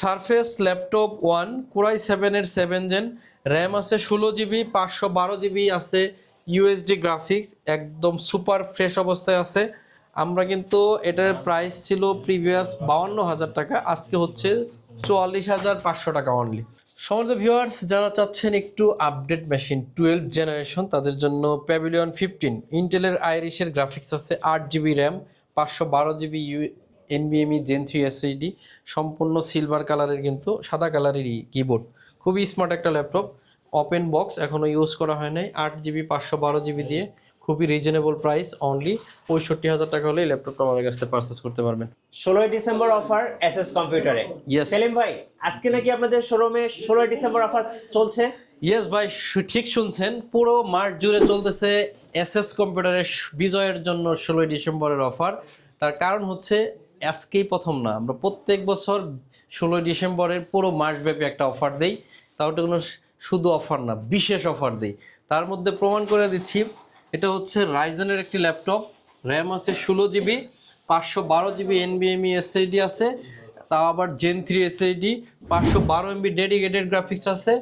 Surface laptop one, core i সেভেনের seven gen RAM আছে ষোলো জিবি, পাঁচশো বারো জিবি আছে ইউএসডি গ্রাফিক্স একদম সুপার ফ্রেশ অবস্থায় আছে। আমরা কিন্তু এটার প্রাইস ছিল প্রিভিয়াস বাউন্ন হাজার টাকা, আজকে হচ্ছে চুয়াল্লিশ হাজার পাঁচশো টাকা অনলি সমস্ত ভিউয়ার্স যারা চাচ্ছেন একটু আপডেট মেশিন টুয়েলভ জেনারেশন তাদের জন্য প্যাভিলিয়ন ফিফটিন ইন্টেলের আইরিশের গ্রাফিক্স আছে আট জিবি র্যাম, পাঁচশো বারো জিবি ইউ এনবিএমই জেন থ্রি এসএইচডি সম্পূর্ণ সিলভার কালারের কিন্তু সাদা কালারেরই কিবোর্ড খুবই স্মার্ট একটা ল্যাপটপ ওপেন বক্স এখনও ইউজ করা হয় নাই। আট জিবি পাঁচশো বারো জিবি দিয়ে। খুবই রিজনেবল প্রাইস অনলি পঁয়ষট্টি হাজার টাকা হলে ল্যাপটপটা আমাদের কাছে পারচেস করতে পারবেন। ষোলোই ডিসেম্বর অফার এস এস কম্পিউটারে. সেলিম ভাই আজকে নাকি আপনাদের শোরুমে ষোলোই ডিসেম্বর অফার চলছে? ইয়েস ভাই ঠিক শুনছেন। পুরো মার্চ জুড়ে চলতেছে এস এস কম্পিউটারের বিজয়ের জন্য ষোলোই ডিসেম্বরের অফার তার কারণ হচ্ছে আজকেই প্রথম না। আমরা প্রত্যেক বছর ষোলোই ডিসেম্বরের পুরো মাসব্যাপী একটা অফার দেই। তাও ওটা কোনো শুধু অফার না, বিশেষ অফার দেই। তার মধ্যে প্রমাণ করে দিচ্ছি, এটা হচ্ছে রাইজেনের একটি ল্যাপটপ র্যাম আছে ষোলো জিবি পাঁচশো বারো জিবি এনবিএমই এসএইডি আছে, তাও আবার জেন থ্রি এসএইডি পাঁচশো বারো এমবি ডেডিকেটেড গ্রাফিক্স আছে,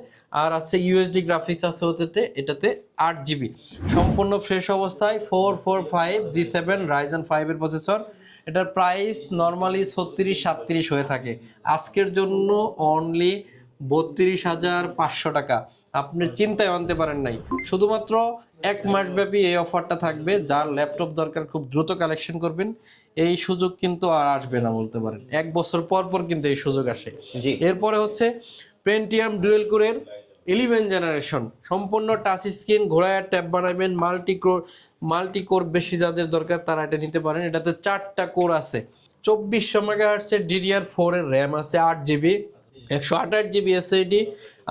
আর আছে ইউএসডি গ্রাফিক্স আছে ওটাতে, এটাতে আট জিবি সম্পূর্ণ ফ্রেশ অবস্থায় four four five G seven Ryzen ফাইভের প্রসেসর এটার প্রাইস নর্মালি ছত্রিশ সাতত্রিশ হয়ে থাকে। আজকের জন্য অনলি বত্রিশ হাজার পাঁচশো টাকা। আপনি চিন্তায় আনতে পারেন নাই। শুধুমাত্র এক মাস ব্যাপী এই অফারটা থাকবে। যার ল্যাপটপ দরকার খুব দ্রুত কালেকশন করবেন। এই সুযোগ কিন্তু আর আসবে না বলতে পারেন। এক বছর পর পর কিন্তু এই সুযোগ আসে। জি। এরপরে হচ্ছে পেন্টিয়াম ডুয়েল কোরের ইলেভেন জেনারেশন সম্পূর্ণ টাচ স্ক্রিন ঘোড়ায় ট্যাব বানাবেন মাল্টি কোর মাল্টি কোর বেশি যাদের দরকার তারা এটা নিতে পারেন। এটাতে চারটা কোর আছে। চব্বিশশো মেগাহার্টসের ডিডিআর ফোরের র্যাম আছে আট জিবি একশো আঠাশ জিবি এসএইডি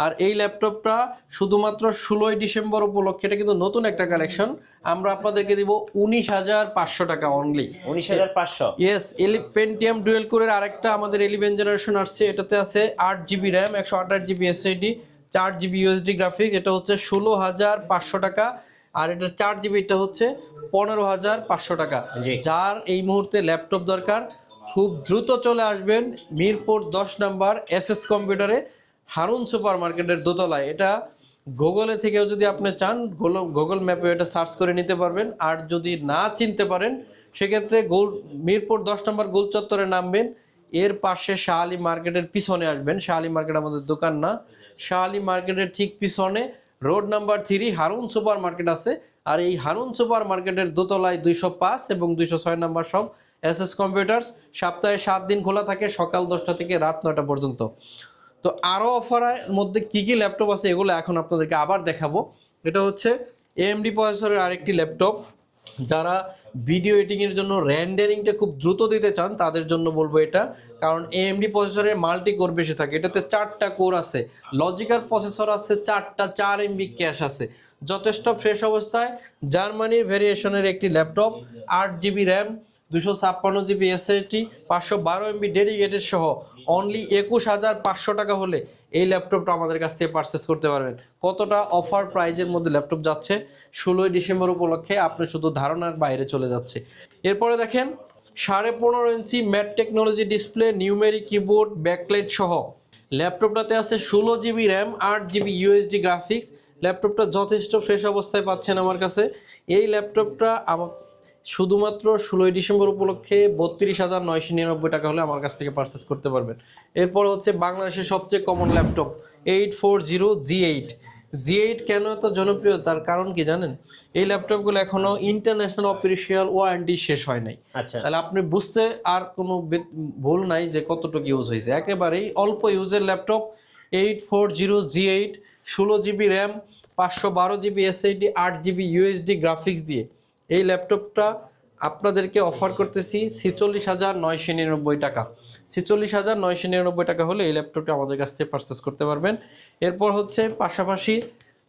আর এই ল্যাপটপটা শুধুমাত্র ষোলোই ডিসেম্বর উপলক্ষে। এটা কিন্তু নতুন একটা কালেকশন। আমরা আপনাদেরকে দিব উনিশ হাজার পাঁচশো টাকা অনলি উনিশ হাজার পাঁচশো। ইয়েস এলি পেন্টিয়াম ডুয়েল কোরের আরেকটা আমাদের এলিভেন জেনারেশন আসছে। এটাতে আছে আট জিবি র্যাম একশো আঠাশ জিবি এসএইডি চার জিবি ইউএসডি গ্রাফিক্স এটা হচ্ছে ষোলো হাজার পাঁচশো টাকা আর এটা চার জিবি এটা হচ্ছে পনেরো হাজার পাঁচশো টাকা। যার এই মুহূর্তে ল্যাপটপ দরকার খুব দ্রুত চলে আসবেন মিরপুর দশ নাম্বার এস এস কম্পিউটারে হারুন সুপার মার্কেটের দোতলায়। এটা গুগলে থেকেও যদি আপনি চান গুগল ম্যাপে এটা সার্চ করে নিতে পারবেন। আর যদি না চিনতে পারেন সেক্ষেত্রে গোল মিরপুর দশ নম্বর গোল চত্বরে নামবেন। এর পাশে শাহ আলী মার্কেটের পিছনে আসবেন। শাহ আলী মার্কেট আমাদের দোকান না। শাহ আলী মার্কেটের ঠিক পিছনে road number three Harun super market আছে। আর এই হারুন সুপার মার্কেটের দোতলায় দুইশো পাঁচ এবং দুইশো ছয় নাম্বার সব এস এস কম্পিউটার্স। সপ্তাহে সাত দিন খোলা থাকে সকাল দশটা থেকে রাত নটা পর্যন্ত। তো আরও অফারের মধ্যে কি কি ল্যাপটপ আছে এগুলো এখন আপনাদেরকে আবার দেখাবো। এটা হচ্ছে এএমডি প্রসেসরের আরেকটি ল্যাপটপ। যারা ভিডিও এডিটিংয়ের জন্য র্যান্ডারিংটা খুব দ্রুত দিতে চান, তাদের জন্য বলব এটা। কারণ এএমডি প্রসেসরের মাল্টি কোর বেশি থাকে। এটাতে চারটা কোর আছে। লজিক্যাল প্রসেসর আছে, চারটা, চার এমবি ক্যাশ আছে। যথেষ্ট ফ্রেশ অবস্থায়। জার্মানির ভেরিয়েশনের একটি ল্যাপটপ আট জিবি র্যাম দুশো ছাপ্পান্ন জিবি এসএসটি পাঁচশো বারো এমবি ডেডিকেটেড সহ। অনলি একুশ হাজার পাঁচশো টাকা হলে এই ল্যাপটপটা আমাদের কাছ থেকে পারচেস করতে পারবেন। কতটা অফার প্রাইজের মধ্যে ল্যাপটপ যাচ্ছে, ষোলোই ডিসেম্বর উপলক্ষে আপনি শুধু ধারণার বাইরে চলে যাচ্ছে। এরপরে দেখেন, সাড়ে পনেরো inch matte technology display numeric keyboard backlight সহ। ল্যাপটপটাতে আছে ষোলো জিবি র্যাম আট জিবি ইউএসডি গ্রাফিক্স ল্যাপটপটা যথেষ্ট ফ্রেশ অবস্থায় পাচ্ছেন আমার কাছে। এই ল্যাপটপটা আমার শুধুমাত্র ষোলোই ডিসেম্বর উপলক্ষে বত্রিশ হাজার নয়শো নিরানব্বই টাকা হলে আমার কাছ থেকে পারচেস করতে পারবেন। এরপর হচ্ছে বাংলাদেশের সবচেয়ে common laptop eight four zero G eight G eight কেন এত জনপ্রিয়? তার কারণ কি জানেন? এই ল্যাপটপগুলো এখনও ইন্টারন্যাশনাল অফিসিয়াল ওয়ারেন্টি শেষ হয় নাই। আচ্ছা। তাহলে আপনি বুঝতে আর কোনো ভুল নাই যে কতটুকু ইউজ হয়েছে। একেবারেই অল্প ইউজের laptop eight four zero G eight ষোলো জিবি র্যাম পাঁচশো বারো জিবি এসএইডি আট জিবি ইউএসডি গ্রাফিক্স দিয়ে। এই ল্যাপটপটা আপনাদেরকে অফার করতেছি ছেচল্লিশ হাজার নয়শো নিরানব্বই টাকা। ছেচল্লিশ হাজার নয়শো নিরানব্বই টাকা হলে এই ল্যাপটপটা আমাদের কাছ থেকে পারচেস করতে পারবেন। এরপর হচ্ছে পাশাপাশি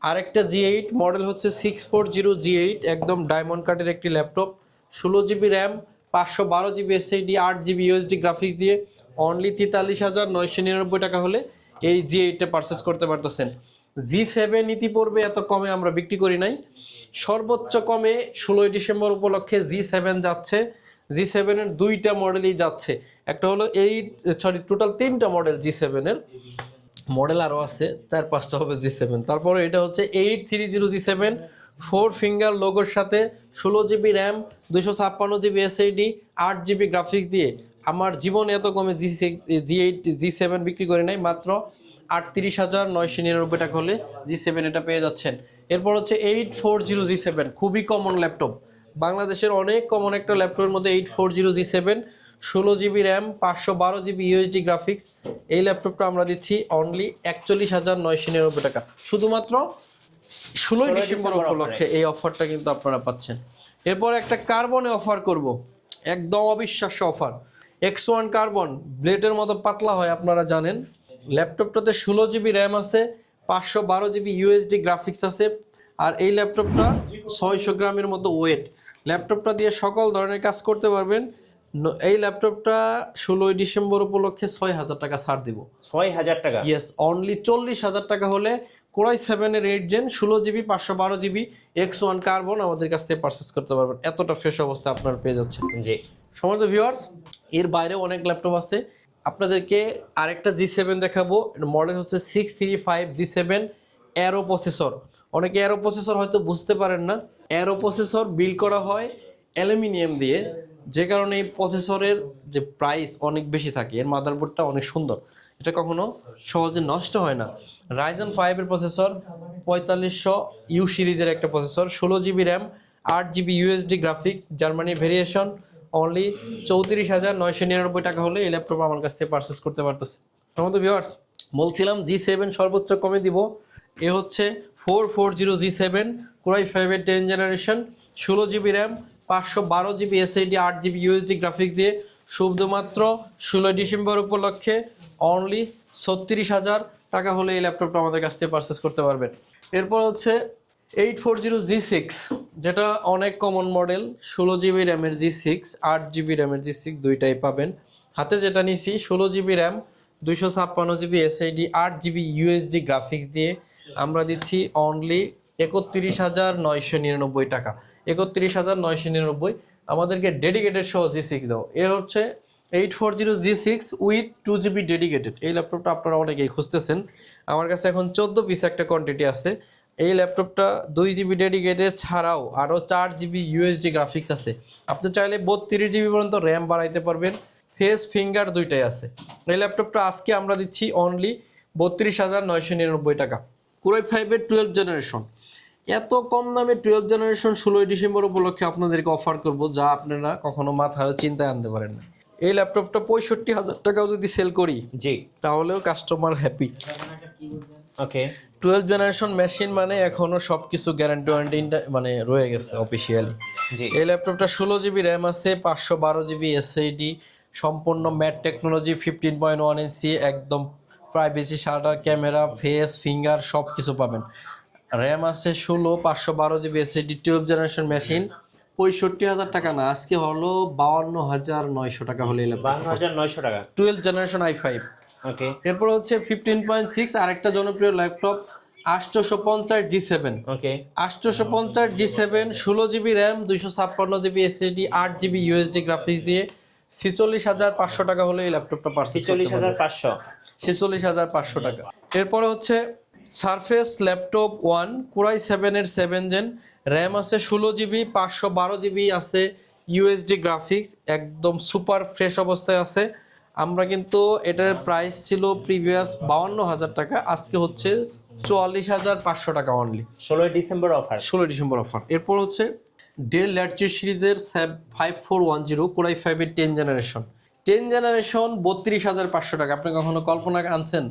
আরেকটা জি এইট মডেল হচ্ছে six four zero G eight একদম ডায়মন্ড কার্ডের একটি ল্যাপটপ। ষোলো জিবি র্যাম পাঁচশো বারো জিবি এসএইডি আট জিবি ইউএসডি গ্রাফিক্স দিয়ে অনলি তেতাল্লিশ হাজার নয়শো নিরানব্বই টাকা হলে এই জি এইটটা পারচেস করতে পারতেছেন। জি সেভেন নীতি পড়বে এত কমে আমরা বিক্রি করি নাই। সর্বোচ্চ কমে ষোলোই ডিসেম্বর উপলক্ষে জি সেভেন যাচ্ছে। জি সেভেনের দুইটা মডেলই যাচ্ছে। একটা হলো এইট সরি টোটাল তিনটা মডেল জি সেভেনের মডেল আরও আছে, চার, পাঁচটা হবে জি সেভেন তারপরে এটা হচ্ছে eight three zero G seven four finger লোগোর সাথে ষোলো জিবি র্যাম দুশো ছাপ্পান্ন জিবি এসএইডি আট জিবি গ্রাফিক্স দিয়ে। আমার জীবনে এত কমে G six G eight G seven বিক্রি করে নাই, মাত্র আটত্রিশ হাজার নয়শো নিরানব্বই টাকা হলে জি সেভেন এটা পেয়ে যাচ্ছেন। এরপর হচ্ছে eight four zero G seven খুবই কমন ল্যাপটপ বাংলাদেশের অনেক কমন একটা ল্যাপটপের মধ্যে eight four zero G seven ষোলো জিবি র্যাম পাঁচশো বারো জিবি ইউএসডি গ্রাফিক্স এই ল্যাপটপটা আমরা দিচ্ছি অনলি একচল্লিশ হাজার নয়শো নিরানব্বই টাকা। শুধুমাত্র ষোলোই ডিসেম্বর উপলক্ষে এই অফারটা কিন্তু আপনারা পাচ্ছেন। এরপর একটা কার্বনে অফার করব। একদম অবিশ্বাস্য অফার এক্স ওয়ান কার্বন ব্লেডের মতো পাতলা হয় আপনারা জানেন। ল্যাপটপটাতে ষোলো জিবি র্যাম আছে পাঁচশো বারো জিবি ইউএসডি গ্রাফিক্স আছে আর এই ল্যাপটপটা ছয়শো গ্রামের মতো ওয়েট। ল্যাপটপটা দিয়ে সকল ধরনের কাজ করতে পারবেন। এই ল্যাপটপটা ষোলোই ডিসেম্বর উপলক্ষে ছয় হাজার টাকা ছাড় দিব। ছয় হাজার টাকা? ইয়েস অনলি চল্লিশ হাজার টাকা হলে কোরাই সেভেনের এইট জেন ষোলো জিবি পাঁচশো বারো জিবি এক্স ওয়ান কার্বন আমাদের কাছ থেকে পারচেস করতে পারবেন। এতটা ফ্রেশ অবস্থা আপনার পেয়ে যাচ্ছেন। জি। সমস্ত ভিউয়ার্স এর বাইরে অনেক ল্যাপটপ আছে। আপনাদেরকে আরেকটা জি সেভেন দেখাবো। মডেল হচ্ছে six three five G seven arrow processor অনেকে অ্যারো প্রসেসর হয়তো বুঝতে পারেন না। অ্যারো প্রসেসর বিল করা হয় অ্যালুমিনিয়াম দিয়ে। যে কারণে এই প্রসেসরের যে প্রাইস অনেক বেশি থাকে। এর মাদারবোর্ডটা অনেক সুন্দর। এটা কখনো সহজে নষ্ট হয় না। রাইজন ফাইভের প্রসেসর পঁয়তাল্লিশশো ইউ সিরিজের একটা প্রসেসর ষোলো জিবি র্যাম আট GB USD graphics Germany variation only চৌত্রিশ হাজার নয়শো নিরানব্বই টাকা হলে এই ল্যাপটপ আমার কাছ থেকে পারচেস করতে পারতেছে। সমস্ত ভিউয়ার্স বলছিলাম জি সেভেন সর্বোচ্চ কমে দিব। এ হচ্ছে four four zero G seven core i ফাইভের টেন জেনারেশন ষোলো জিবি র্যাম পাঁচশো বারো জিবি এসএইডি আট জিবি ইউএসডি গ্রাফিক্স দিয়ে, শুধুমাত্র ষোলোই ডিসেম্বর উপলক্ষে অনলি ছত্রিশ হাজার টাকা হলে এই ল্যাপটপটা আমাদের কাছ থেকে পারচেস করতে পারবেন। এরপর হচ্ছে eight four zero G six যেটা অনেক কমন মডেল ষোলো জিবি র্যামের জি সিক্স আট জিবি র্যামের জি সিক্স দুইটাই পাবেন। হাতে যেটা নিছি, ষোলো জিবি র্যাম দুইশো ছাপ্পান্ন জিবি এসআইডি আট জিবি ইউএসডি গ্রাফিক্স দিয়ে। আমরা দিচ্ছি অনলি একত্রিশ হাজার নয়শো নিরানব্বই টাকা। একত্রিশ হাজার নয়শো নিরানব্বই, আমাদেরকে ডেডিকেটেড সহ জি সিক্স দাও। এর হচ্ছে eight four zero G six with two GB dedicated এই ল্যাপটপটা আপনারা অনেকেই খুঁজতেছেন। আমার কাছে এখন চোদ্দ পিস একটা কোয়ান্টিটি আছে। এই ল্যাপটপটা দুই জিবি ডেডিকেটেড ছাড়াও আরও চার জিবি ইউএসডি গ্রাফিক্স আছে। আপনি চাইলে বত্রিশ জিবি পর্যন্ত র্যাম বাড়াইতে পারবেন। ফেস ফিঙ্গার দুইটাই আছে। এই ল্যাপটপটা আজকে আমরা দিচ্ছি অনলি বত্রিশ হাজার নয়শো নিরানব্বই টাকা। কুরাই ফাইভের টুয়েলভ জেনারেশন এত কম দামে টুয়েলভ জেনারেশন ষোলোই ডিসেম্বর উপলক্ষে আপনাদেরকে অফার করব যা আপনারা কখনো মাথায় চিন্তায় আনতে পারেন না। এই ল্যাপটপটা পঁয়ষট্টি হাজার টাকাও যদি সেল করি জি। তাহলেও customer happy okay twelve generation machine মানে এখনও সব কিছু গ্যারান্টি ওয়ারেন্টি মানে রয়ে গেছে অফিসিয়ালি এই ল্যাপটপটা ষোলো জিবি র্যাম আছে পাঁচশো বারো জিবি এসএইডি সম্পূর্ণ matte technology fifteen point one inch একদম privacy shutter camera face finger সব কিছু পাবেন। র্যাম আছে ষোলো পাঁচশো বারো GB SSD twelve generation machine পঁয়ষট্টি হাজার টাকা না আজকে হলো বাউান্ন হাজার নয়শো টাকা হলে বান্ন হাজার নয়শো টাকা। Twelve generation i five okay এরপর হচ্ছে ফিফটিন পয়েন্ট সিক্স আরেকটা জনপ্রিয় ল্যাপটপ আটশোশো পঞ্চাশ জি সেভেন ওকে আটশোশো পঞ্চাশ জি সেভেন ষোলো জিবি র্যাম দুইশো ছাপ্পান্ন জিবি এসএসডি আট জিবি ইউএসডি গ্রাফিক্স দিয়ে ছিচল্লিশ হাজার পাঁচশো টাকা হলে এই ল্যাপটপটা পারচেজ ছিচল্লিশ হাজার পাঁচশো। ছেচল্লিশ হাজার পাঁচশো টাকা। এরপরে হচ্ছে surface laptop one core i সেভেনের সেভেন জেন র্যাম আছে ষোলো জিবি পাঁচশো বারো জিবি আছে ইউএসডি গ্রাফিক্স একদম সুপার ফ্রেশ অবস্থায় আছে। আমরা কিন্তু এটার প্রাইস ছিল প্রিভিয়াস বাউান্ন হাজার টাকা আজকে হচ্ছে চুয়াল্লিশ হাজার পাঁচশো টাকা অনলি ষোলোই ডিসেম্বর অফার ষোলো ডিসেম্বর অফার এরপর হচ্ছে ডেল ল্যাটচি সিরিজের five four one zero core i ফাইভের টেন জেনারেশন টেন জেনারেশন বত্রিশ হাজার পাঁচশো টাকা। আপনি কখনো কল্পনা আনছেন?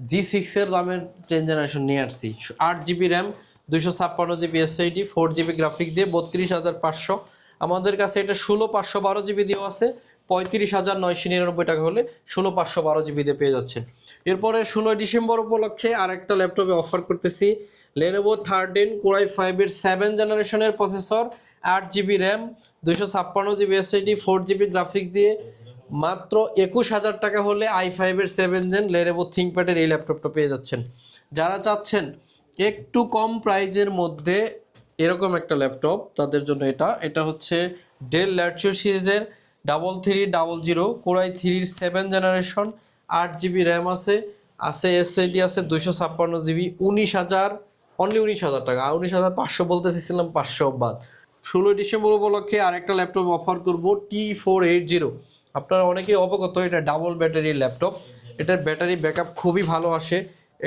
জি সিক্সের দামের টেন জেনারেশন নিয়ে আসছি। আট জিবি র্যাম দুইশো ছাপ্পান্ন GB SSD four GB graphic দিয়ে বত্রিশ হাজার পাঁচশো। আমাদের কাছে এটা ষোলো পাঁচশো বারো জিবি দিয়েও আছে। পঁয়ত্রিশ হাজার নয়শো নিরানব্বই টাকা হলে ষোলো পাঁচশো বারো জিবিতে পেয়ে যাচ্ছেন এরপরে ষোলোই ডিসেম্বর উপলক্ষে আরেকটা ল্যাপটপে অফার করতেছি। লেনোভো থার্টিন কোরাই ফাইভের সেভেন জেনারেশনের প্রসেসর আট জিবি র্যাম, দুইশো ছাপ্পান্ন GB SSD four GB graphic দিয়ে মাত্র একুশ হাজার টাকা হলে আই ফাইভের সেভেন জেন লেনোভো থিঙ্কপ্যাডের এই ল্যাপটপটা পেয়ে যাচ্ছেন। যারা চাচ্ছেন একটু কম প্রাইজের মধ্যে এরকম একটা ল্যাপটপ, তাদের জন্য এটা। এটা হচ্ছে ডেল ল্যাটচিও সিরিজের double three double zero core i থ্রির সেভেন জেনারেশন আট জিবি র্যাম আছে আছে এসএডি আছে, দুইশো ছাপ্পান্ন জিবি উনিশ হাজার অনলি উনিশ হাজার টাকা, আর উনিশ হাজার পাঁচশো বলতে চেয়েছিলাম পাঁচশো বাদ। ষোলোই ডিসেম্বর উপলক্ষে আরেকটা ল্যাপটপ অফার করব টি ফোর এইট জিরো আপনারা অনেকেই অবগত, এটা ডাবল ব্যাটারির ল্যাপটপ এটার ব্যাটারি ব্যাকআপ খুবই ভালো আসে।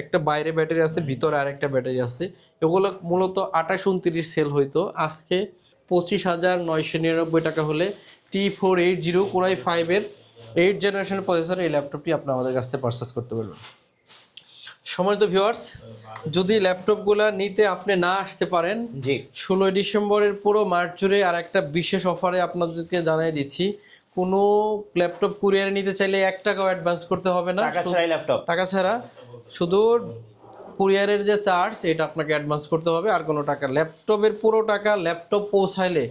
একটা বাইরে ব্যাটারি আছে, ভিতরে আরেকটা ব্যাটারি আছে। এগুলো মূলত আঠাশ, উনত্রিশ সেল হইতো। আজকে পঁচিশ হাজার নয়শো নিরানব্বই টাকা হলে T four eight zero core i ফাইভের এইট জেনারেশনের প্রসেসর এই ল্যাপটপটি আপনি আমাদের কাছ থেকে পারচেস করতে পারবেন। সম্মানিত ভিউয়ার্স যদি ল্যাপটপগুলো নিতে আপনি না আসতে পারেন জি। ষোলোই ডিসেম্বরের পুরো মার্চ জুড়ে আর একটা বিশেষ অফারে আপনাদেরকে জানিয়ে দিচ্ছি। কোনো ল্যাপটপ কুরিয়ারে নিতে চাইলে এক টাকাও অ্যাডভান্স করতে হবে না। টাকা ল্যাপটপ টাকা ছাড়া। শুধু কুরিয়ারের যে চার্জ এটা আপনাকে অ্যাডভান্স করতে হবে। আর কোনো টাকা ল্যাপটপের পুরো টাকা ল্যাপটপ পৌঁছাইলে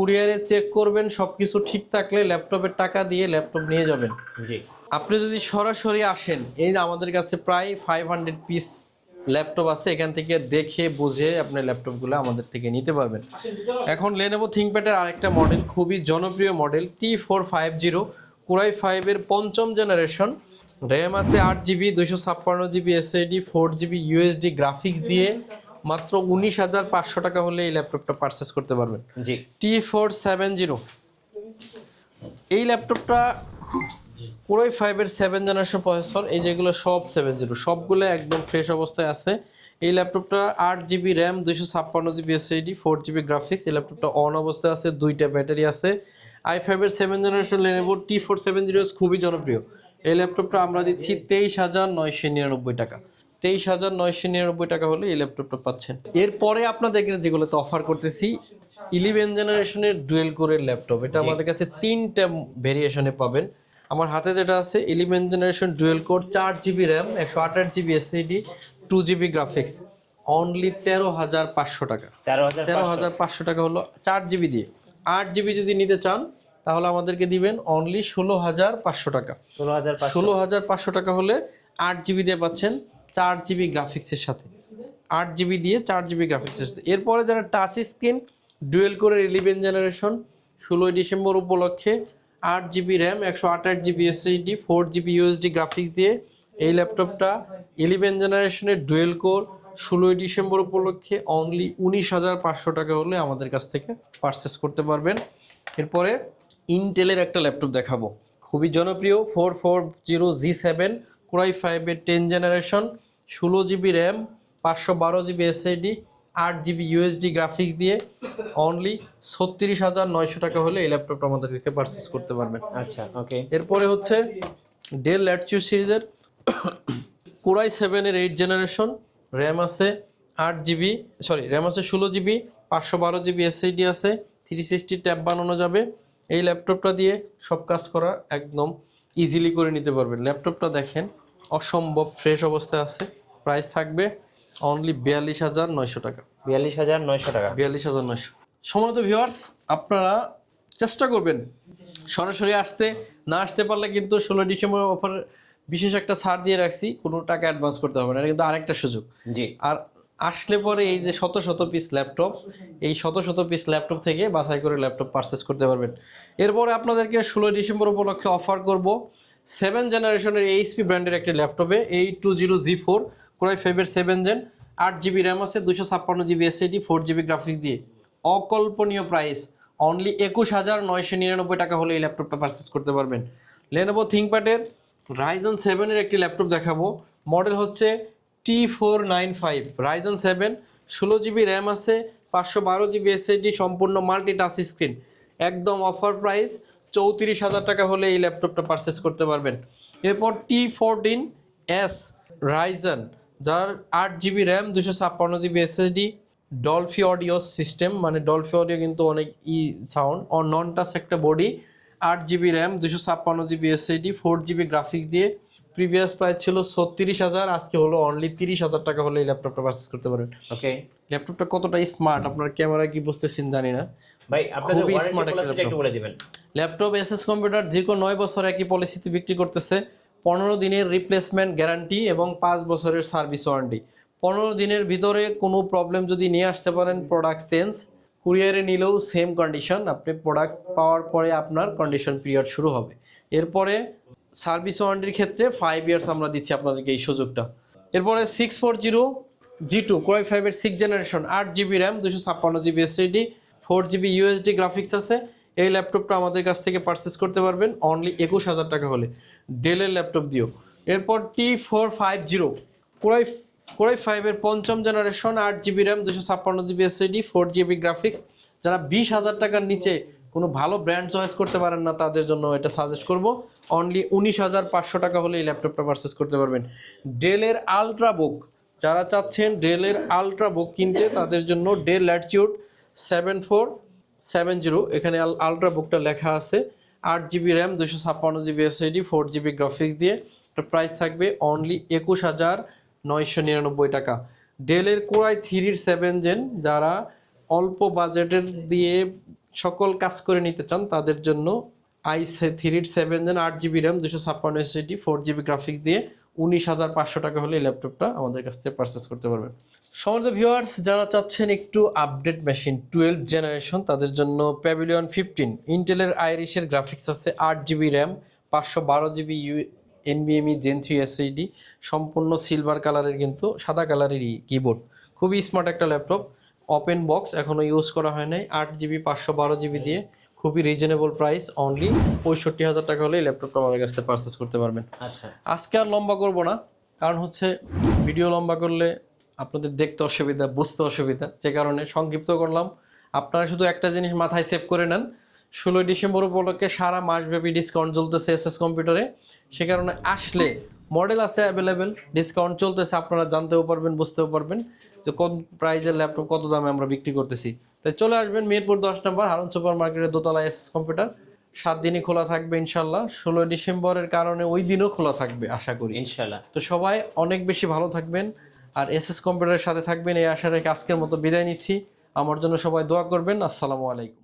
কুরিয়ারে চেক করবেন সব কিছু ঠিক থাকলে ল্যাপটপের টাকা দিয়ে ল্যাপটপ নিয়ে যাবেন। জি। আপনি যদি সরাসরি আসেন এই যে আমাদের কাছে প্রায় ফাইভ হান্ড্রেড পিস ল্যাপটপ আছে এখান থেকে দেখে বুঝে আপনি ল্যাপটপগুলো আমাদের থেকে নিতে পারবেন। এখন লেনোভো থিঙ্কপ্যাডের আরেকটা মডেল খুবই জনপ্রিয় model T four five zero core i ফাইভের পঞ্চম জেনারেশন র্যাম আছে আট জিবি দুশো ছাপ্পান্ন GB SSD four GB USD graphics দিয়ে। মাত্র উনিশ হাজার পাঁচশো টাকা হলে এই ল্যাপটপটা পারচেস করতে পারবেন। জি। টি ফোর সেভেন জিরো এই ল্যাপটপটা পুরোই ফাইভের সেভেন জেনারেশন প্রসেসর এই যেগুলো সব সেভেন জিরো সবগুলো একদম ফ্রেশ অবস্থায় আছে। এই ল্যাপটপটা আট জিবি র্যাম দুইশো ছাপ্পান্ন GB SSD four GB graphics এই ল্যাপটপটা অন অবস্থায় আছে দুইটা ব্যাটারি আছে। আই ফাইভের seven generation Lenovo T four seven zero খুবই জনপ্রিয়। এই ল্যাপটপটা আমরা দিচ্ছি তেইশ হাজার নয়শো নিরানব্বই টাকা। তেইশ হাজার নয়শো নিরানব্বই টাকা হলে এই ল্যাপটপটা পাচ্ছেন। এরপরে আপনাদেরকে যেগুলোতে অফার করতেছি ইলেভেন জেনারেশনের ডুয়েল কোরের ল্যাপটপ। এটা আমাদের কাছে তিনটা ভেরিয়েশনে পাবেন। আমার হাতে যেটা আছে ইলেভেন জেনারেশন ডুয়েল কোর চার জিবি র্যাম একশো আঠাশ GB SSD two GB graphics only তেরো হাজার পাঁচশো টাকা। তেরো হাজার তেরো হাজার পাঁচশো টাকা হলো চার জিবি দিয়ে। আট জিবি যদি নিতে চান তাহলে আমাদেরকে দিবেন অনলি ষোলো হাজার পাঁচশো টাকা। ষোলো হাজার ষোলো হাজার পাঁচশো টাকা হলে আট জিবি দিয়ে পাচ্ছেন চার জিবি গ্রাফিক্সের সাথে। আট জিবি দিয়ে চার জিবি গ্রাফিক্সের সাথে। এরপরে যারা টাচ স্ক্রিন, ডুয়েল কোরের ইলেভেন জেনারেশন ষোলোই ডিসেম্বর উপলক্ষে আট জিবি র্যাম, একশো আঠাশ GB SSD four GB USD graphics দিয়ে এই ল্যাপটপটা ইলেভেন জেনারেশনের ডুয়েল কোর, ষোলোই ডিসেম্বর উপলক্ষে অনলি উনিশ হাজার পাঁচশো টাকা হলে আমাদের কাছ থেকে পারচেস করতে পারবেন। এরপরে ইন্টেলের একটা ল্যাপটপ দেখাবো। খুবই জনপ্রিয় four four zero G seven core i ফাইভের টেন জেনারেশন ষোলো জিবি র্যাম পাঁচশো বারো জিবি এসএডি আট জিবি ইউএসডি গ্রাফিক্স দিয়ে অনলি ছত্রিশ হাজার নয়শো টাকা হলে এই ল্যাপটপটা আমাদের থেকে পারচেস করতে পারবেন আচ্ছা ওকে এরপরে হচ্ছে ডেল ল্যাটচিউ সিরিজের কোরাই সেভেনের এইট জেনারেশন র্যাম আছে আট জিবি সরি র্যাম আছে ষোলো জিবি পাঁচশো বারো জিবি এসএডি আছে থ্রি সিক্সটি ট্যাব বানানো যাবে। এই ল্যাপটপটা দিয়ে সব কাজ করা একদম ইজিলি করে নিতে পারবেন। ল্যাপটপটা দেখেন অসম্ভব ফ্রেশ অবস্থায় আছে। প্রাইস থাকবে অনলি বিয়াল্লিশ হাজার নয়শো টাকা। বিয়াল্লিশ হাজার নয়শো টাকা। বিয়াল্লিশ হাজার নয়শো। সম্মানিত ভিউয়ার্স আপনারা চেষ্টা করবেন সরাসরি আসতে না আসতে পারলে কিন্তু ষোলো ডিসেম্বর অফার বিশেষ একটা ছাড় দিয়ে রাখছি কোনো টাকা অ্যাডভান্স করতে হবে না। এটা কিন্তু আরেকটা সুযোগ। জি। আর আসলে পরে এই যে শত শত পিস ল্যাপটপ এই শত শত পিস ল্যাপটপ থেকে বাছাই করে ল্যাপটপ পারচেস করতে পারবেন। এরপরে আপনাদেরকে ষোলো ডিসেম্বর উপলক্ষে অফার করব সেভেন জেনারেশনের এইচপি ব্র্যান্ডের একটি ল্যাপটপে এই two zero G four core i ফাইভের সেভেন জেন আট জিবি র্যাম আছে দুশো ছাপ্পান্ন GB SSD four GB graphics দিয়ে। অকল্পনীয় প্রাইস অনলি একুশ হাজার নয়শো নিরানব্বই টাকা হলে এই ল্যাপটপটা পারচেস করতে পারবেন। লেনোভো থিঙ্কপ্যাডের রাইজন সেভেনের একটি ল্যাপটপ দেখাবো। মডেল হচ্ছে T four nine five Ryzen seven ষোলো জিবি র্যাম আছে, পাঁচশো বারো জিবি এসএডি সম্পূর্ণ মাল্টি টাচ স্ক্রিন একদম অফার প্রাইস চৌত্রিশ হাজার টাকা হলে এই ল্যাপটপটা পারচেস করতে পারবেন। এরপর টি ফোরটিন এস রাইজন যার আট জিবি র্যাম দুশো ছাপ্পান্ন GB SSD Dolby audio system মানে ডলফি অডিও কিন্তু অনেক ই সাউন্ড ও নন টাচ একটা বডি আট জিবি র্যাম দুশো ছাপ্পান্ন GB SSD four GB graphics দিয়ে প্রিভিয়াস প্রাইস ছিল ছত্রিশ হাজার আজকে হলো অনলি তিরিশ হাজার টাকা হলে এই ল্যাপটপটা পারচেস করতে পারবেন। ওকে ল্যাপটপটা কতটা স্মার্ট আপনার ক্যামেরা কি বুঝতেছেন জানি না। ভাই আপনাদের পলিসিটা একটু বলে দিবেন। ল্যাপটপ এসএস কম্পিউটার দীর্ঘ নয় বছর একই পলিসিতে বিক্রি করতেছে। পনেরো দিনের রিপ্লেসমেন্ট গ্যারান্টি এবং পাঁচ বছরের সার্ভিস ওয়ারেন্টি পনেরো দিনের ভিতরে কোনো প্রবলেম যদি নিয়ে আসতে পারেন প্রোডাক্ট চেঞ্জ কুরিয়ারে নিলেও সেম কন্ডিশন আপনি প্রোডাক্ট পাওয়ার পরে আপনার কন্ডিশন পিরিয়ড শুরু হবে। এরপরে সার্ভিস ওয়ারেন্টির ক্ষেত্রে ফাইভ ইয়ার্স আমরা দিচ্ছি আপনাদেরকে এই সুযোগটা। এরপরে six four zero G two ক্রয় ফাইভের সিক্স জেনারেশন আট জিবি র্যাম দুশো ছাপ্পান্ন GB SSD four GB USD graphics আছে। এই ল্যাপটপটা আমাদের কাছ থেকে পারচেস করতে পারবেন অনলি একুশ হাজার টাকা হলে। ডেলের ল্যাপটপ দিও। এরপর টি ফোর ফাইভ জিরো ক্রয় কোরাই ফাইভের পঞ্চম জেনারেশন আট জিবি র্যাম দুশো ছাপ্পান্ন GB SSD four GB graphics যারা বিশ হাজার টাকার নিচে কোনো ভালো ব্র্যান্ড চয়েস করতে পারেন না, তাদের জন্য এটা সাজেস্ট করব। অনলি উনিশ হাজার পাঁচশো টাকা হলে এই ল্যাপটপটা পারচেস করতে পারবেন। ডেলের আলট্রা বুক যারা চাচ্ছেন ডেলের আলট্রা বুক কিনতে, তাদের জন্য Dell Latitude seven four seven zero এখানে আলট্রা বুকটা লেখা আছে। আট জিবি র্যাম দুশো ছাপ্পান্ন GB SSD four GB graphics দিয়ে। প্রাইস থাকবে অনলি একুশ হাজার নয়শো নিরানব্বই টাকা। ডেলের কোরাই থ্রির সেভেন জেন যারা অল্প বাজেটের দিয়ে সকল কাজ করে নিতে চান, তাদের জন্য আই থ্রি সেভেন জেন আট জিবি র্যাম দুশো ছাপ্পান্ন এসএসডি ফোর জিবি গ্রাফিক্স দিয়ে উনিশ হাজার পাঁচশো টাকা হলে এই ল্যাপটপটা আমাদের কাছ থেকে পারচেস করতে পারবেন। সমস্ত ভিউয়ার্স যারা চাচ্ছেন একটু আপডেট মেশিন টুয়েলভ জেনারেশন তাদের জন্য প্যাভিলিয়ন ফিফটিন ইন্টেলের আইরিশের গ্রাফিক্স আছে আট জিবি র্যাম পাঁচশো বারো জিবি ইউ এনবিএমই জেন থ্রি এসএইচডি সম্পূর্ণ সিলভার কালারের কিন্তু সাদা কালারেরই কিবোর্ড খুবই স্মার্ট একটা ল্যাপটপ। ওপেন বক্স এখনও ইউজ করা হয় নাই। আট জিবি পাঁচশো বারো জিবি দিয়ে। খুবই রিজনেবল প্রাইস অনলি পঁয়ষট্টি হাজার টাকা হলে ল্যাপটপটা আমাদের কাছে পারচেস করতে পারবেন। আচ্ছা। আজকে আর লম্বা করব না কারণ হচ্ছে ভিডিও লম্বা করলে আপনাদের দেখতে অসুবিধা বুঝতে অসুবিধা। যে কারণে সংক্ষিপ্ত করলাম। আপনারা শুধু একটা জিনিস মাথায় সেভ করে নেন। ষোলোই ডিসেম্বর উপলক্ষে সারা মাসব্যাপী ডিসকাউন্ট চলতেছে এস এস কম্পিউটারে সে কারণে আসলে মডেল আছে অ্যাভেলেবেল ডিসকাউন্ট চলতেছে আপনারা জানতেও পারবেন বুঝতেও পারবেন যে কোন প্রাইজের ল্যাপটপ কত দামে আমরা বিক্রি করতেছি। তাই চলে আসবেন মিরপুর দশ নম্বর হারুন সুপার মার্কেটের দোতলা এস এস কম্পিউটার সাত দিনই খোলা থাকবে ইনশাল্লাহ ষোলোই ডিসেম্বরের কারণে ওই দিনও খোলা থাকবে আশা করি। ইনশাল্লাহ তো সবাই অনেক বেশি ভালো থাকবেন আর এস এস কম্পিউটারের সাথে থাকবেন এই আশা রেখে আজকের মতো বিদায় নিচ্ছি। আমার জন্য সবাই দোয়া করবেন আসসালামু আলাইকুম।